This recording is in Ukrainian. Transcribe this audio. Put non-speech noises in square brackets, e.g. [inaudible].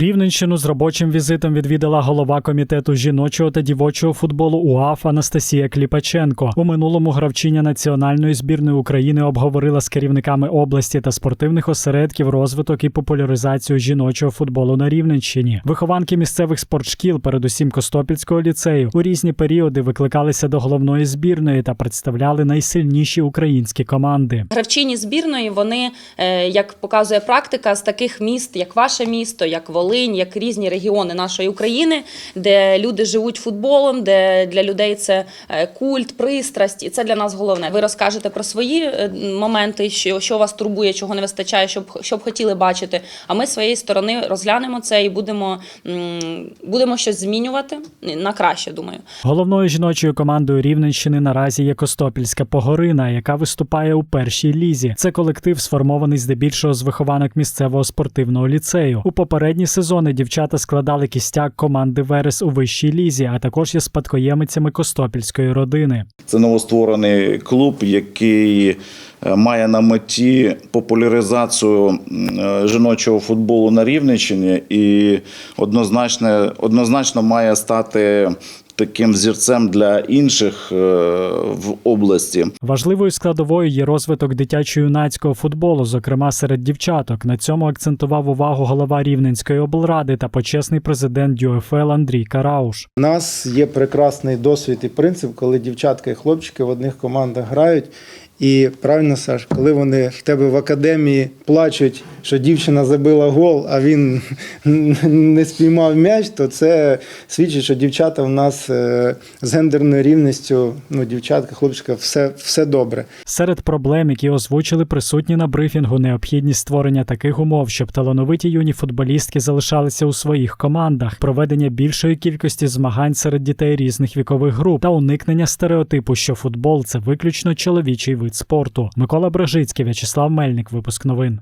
Рівненщину з робочим візитом відвідала голова комітету жіночого та дівочого футболу УАФ Анастасія Кліпаченко. У минулому гравчиня національної збірної України обговорила з керівниками області та спортивних осередків розвиток і популяризацію жіночого футболу на Рівненщині. Вихованки місцевих спортшкіл, передусім Костопільського ліцею, у різні періоди викликалися до головної збірної та представляли найсильніші українські команди. Гравчині збірної вони, е, як показує практика, з таких міст, як ваше місто, як Волинь, як різні регіони нашої України, де люди живуть футболом, де для людей це е, культ, пристрасть, і це для нас головне. Ви розкажете про свої е, моменти, що, що вас турбує, чого не вистачає, що б, що б хотіли бачити. А ми з своєї сторони розглянемо це і будемо, будемо щось змінювати на краще, думаю. Головною жіночою командою Рівненщини наразі є Костопільська Погорина, яка виступає у першій лізі. Це колектив, сформований здебільшого з вихованок місцевого спортивного ліцею. У попередні сезони дівчата складали кістяк команди Верес у вищій лізі, а також є спадкоємицями Костопільської родини. Це новостворений клуб, який е, має на меті популяризацію е, жіночого футболу на Рівненщині і однозначно, однозначно має стати таким взірцем для інших е, в області. Важливою складовою є розвиток дитячо-юнацького футболу, зокрема серед дівчаток. На цьому акцентував увагу голова Рівненської облради та почесний президент ЮФЛ Андрій Карауш. У нас є прекрасний досвід і принцип, коли дівчатка і хлопчики в одних командах грають. І правильно, Саш, коли вони в тебе в академії плачуть, що дівчина забила гол, а він [laughs] не спіймав м'яч, то це свідчить, що дівчата в нас е, з гендерною рівністю, ну, дівчатка, хлопчика, все, все добре. Серед проблем, які озвучили присутні на брифінгу, необхідність створення таких умов, щоб талановиті юні футболістки залишалися у своїх командах, проведення більшої кількості змагань серед дітей різних вікових груп та уникнення стереотипу, що футбол це виключно чоловічий вид спорту. Микола Бражицький, В'ячеслав Мельник, випуск новин.